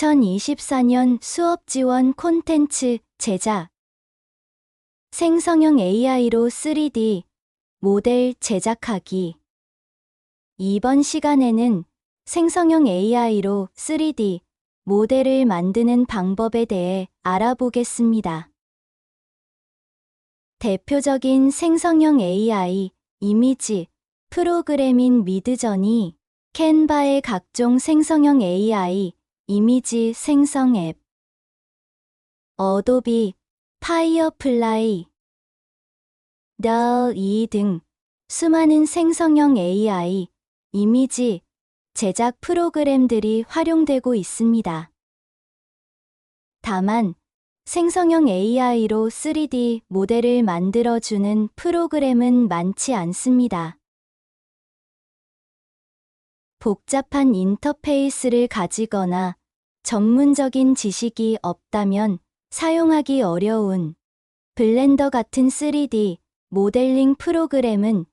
2024년 수업 지원 콘텐츠 제작 생성형 AI로 3D 모델 제작하기 이번 시간에는 생성형 AI로 3D 모델을 만드는 방법에 대해 알아보겠습니다. 대표적인 생성형 AI 이미지 프로그램인 미드전이 캔바의 각종 생성형 AI 이미지 생성 앱 어도비 파이어플라이 DALL-E 등 수많은 생성형 AI 이미지 제작 프로그램들이 활용되고 있습니다. 다만 생성형 AI로 3D 모델을 만들어주는 프로그램은 많지 않습니다. 복잡한 인터페이스를 가지거나 전문적인 지식이 없다면 사용하기 어려운 블렌더 같은 3D 모델링 프로그램은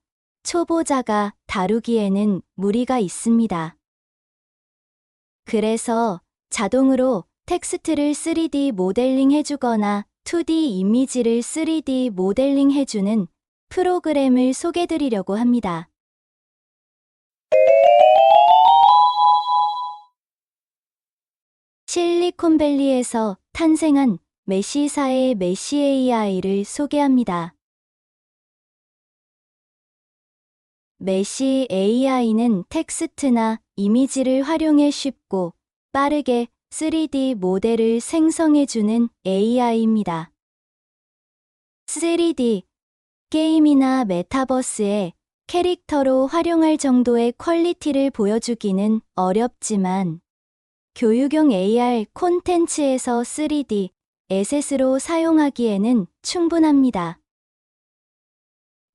초보자가 다루기에는 무리가 있습니다. 그래서 자동으로 텍스트를 3D 모델링 해주거나 2D 이미지를 3D 모델링 해주는 프로그램을 소개드리려고 합니다. 실리콘밸리에서 탄생한 메시사의 메시 AI를 소개합니다. 메시 AI는 텍스트나 이미지를 활용해 쉽고 빠르게 3D 모델을 생성해주는 AI입니다. 3D 게임이나 메타버스에 캐릭터로 활용할 정도의 퀄리티를 보여주기는 어렵지만 교육용 AR 콘텐츠에서 3D 에셋으로 사용하기에는 충분합니다.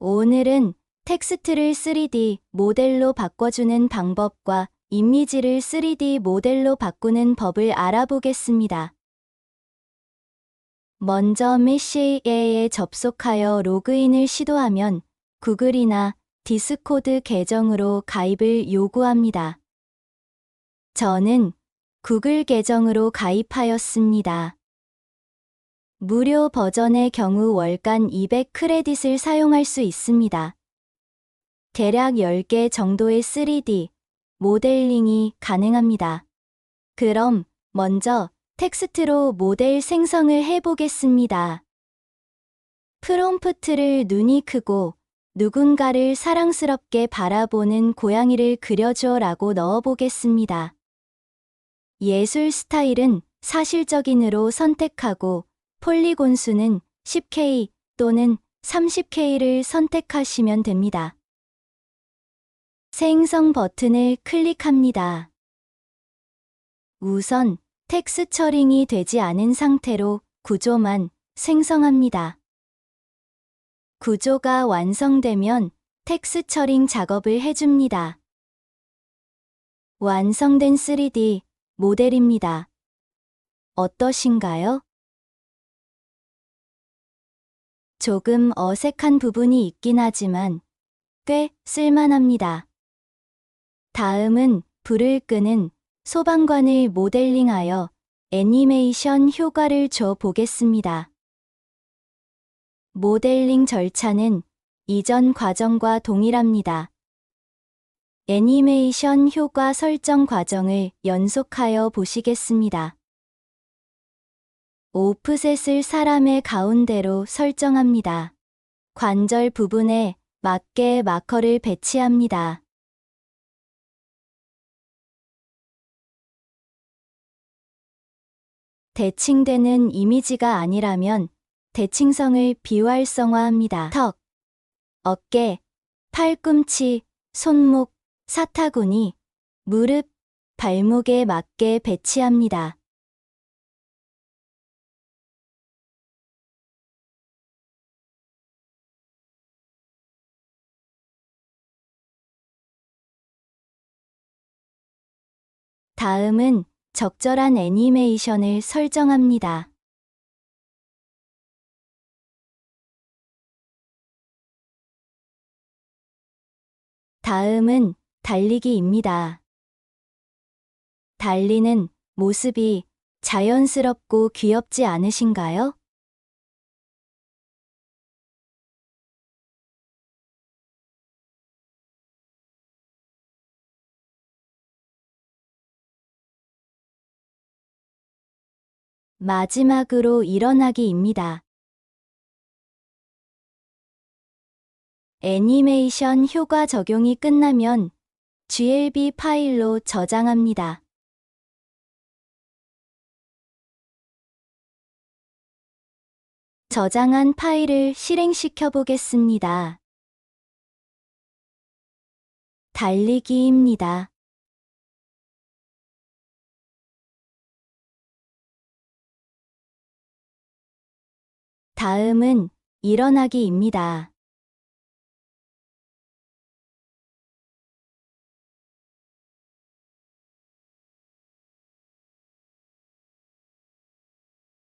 오늘은 텍스트를 3D 모델로 바꿔주는 방법과 이미지를 3D 모델로 바꾸는 법을 알아보겠습니다. 먼저 메시에에 접속하여 로그인을 시도하면 구글이나 디스코드 계정으로 가입을 요구합니다. 저는 구글 계정으로 가입하였습니다. 무료 버전의 경우 월간 200 크레딧을 사용할 수 있습니다. 대략 10개 정도의 3D 모델링이 가능합니다. 그럼 먼저 텍스트로 모델 생성을 해보겠습니다. 프롬프트를 눈이 크고 누군가를 사랑스럽게 바라보는 고양이를 그려줘 라고 넣어보겠습니다. 예술 스타일은 사실적인으로 선택하고 폴리곤 수는 10K 또는 30K를 선택하시면 됩니다. 생성 버튼을 클릭합니다. 우선 텍스처링이 되지 않은 상태로 구조만 생성합니다. 구조가 완성되면 텍스처링 작업을 해줍니다. 완성된 3D 모델입니다. 어떠신가요? 조금 어색한 부분이 있긴 하지만 꽤 쓸만합니다. 다음은 불을 끄는 소방관을 모델링하여 애니메이션 효과를 줘 보겠습니다. 모델링 절차는 이전 과정과 동일합니다. 애니메이션 효과 설정 과정을 연속하여 보시겠습니다. 오프셋을 사람의 가운데로 설정합니다. 관절 부분에 맞게 마커를 배치합니다. 대칭되는 이미지가 아니라면 대칭성을 비활성화합니다. 턱, 어깨, 팔꿈치, 손목, 사타구니, 무릎, 발목에 맞게 배치합니다. 다음은 적절한 애니메이션을 설정합니다. 다음은 달리기입니다. 달리는 모습이 자연스럽고 귀엽지 않으신가요? 마지막으로 일어나기입니다. 애니메이션 효과 적용이 끝나면 GLB 파일로 저장합니다. 저장한 파일을 실행시켜 보겠습니다. 달리기입니다. 다음은 일어나기입니다.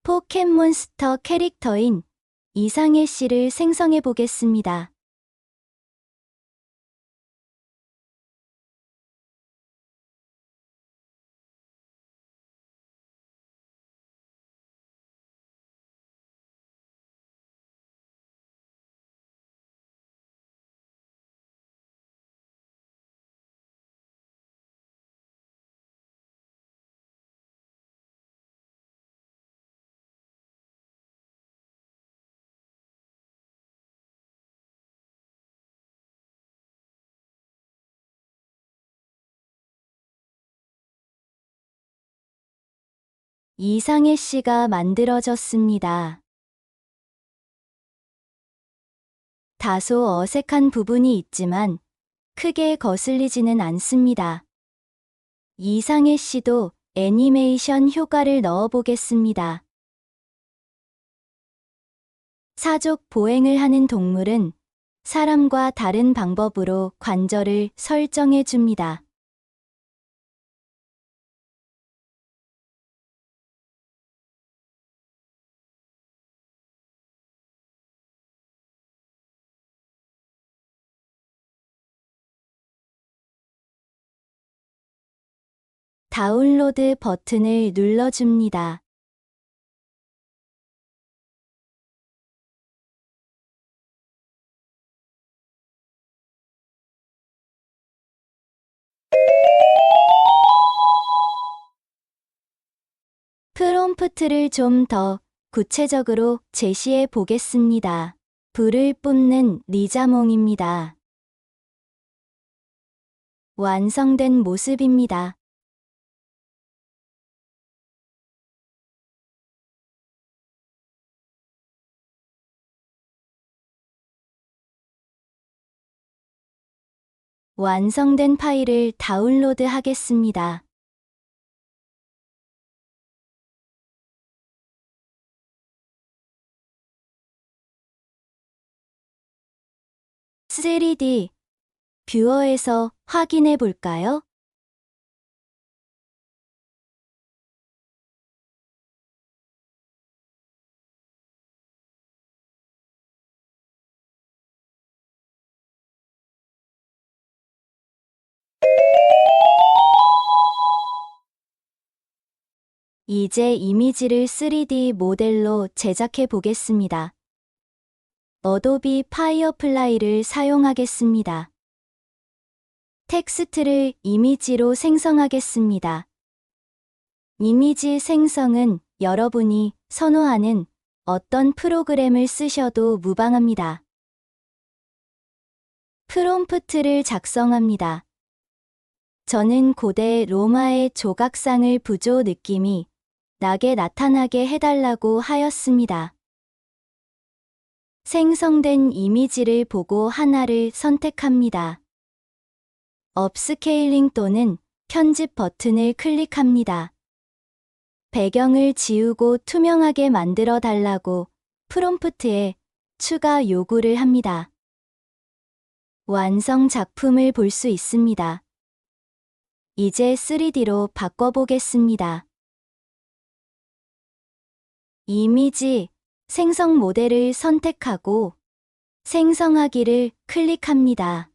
포켓몬스터 캐릭터인 이상해 씨를 생성해 보겠습니다. 이상해 씨가 만들어졌습니다. 다소 어색한 부분이 있지만 크게 거슬리지는 않습니다. 이상해 씨도 애니메이션 효과를 넣어보겠습니다. 사족 보행을 하는 동물은 사람과 다른 방법으로 관절을 설정해 줍니다. 다운로드 버튼을 눌러줍니다. 프롬프트를 좀 더 구체적으로 제시해 보겠습니다. 불을 뿜는 리자몽입니다. 완성된 모습입니다. 완성된 파일을 다운로드 하겠습니다. (3D) 뷰어에서 확인해 볼까요? 이제 이미지를 3D 모델로 제작해 보겠습니다. 어도비 파이어플라이를 사용하겠습니다. 텍스트를 이미지로 생성하겠습니다. 이미지 생성은 여러분이 선호하는 어떤 프로그램을 쓰셔도 무방합니다. 프롬프트를 작성합니다. 저는 고대 로마의 조각상을 부조 느낌이 나게 나타나게 해달라고 하였습니다. 생성된 이미지를 보고 하나를 선택합니다. 업스케일링 또는 편집 버튼을 클릭합니다. 배경을 지우고 투명하게 만들어 달라고 프롬프트에 추가 요구를 합니다. 완성 작품을 볼 수 있습니다. 이제 3D로 바꿔보겠습니다. 이미지, 생성 모델을 선택하고 생성하기를 클릭합니다.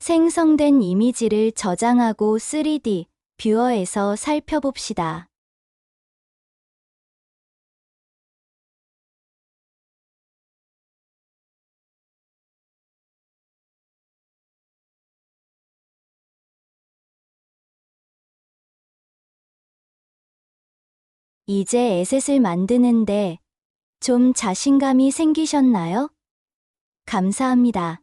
생성된 이미지를 저장하고 3D 뷰어에서 살펴봅시다. 이제 에셋을 만드는데 좀 자신감이 생기셨나요? 감사합니다.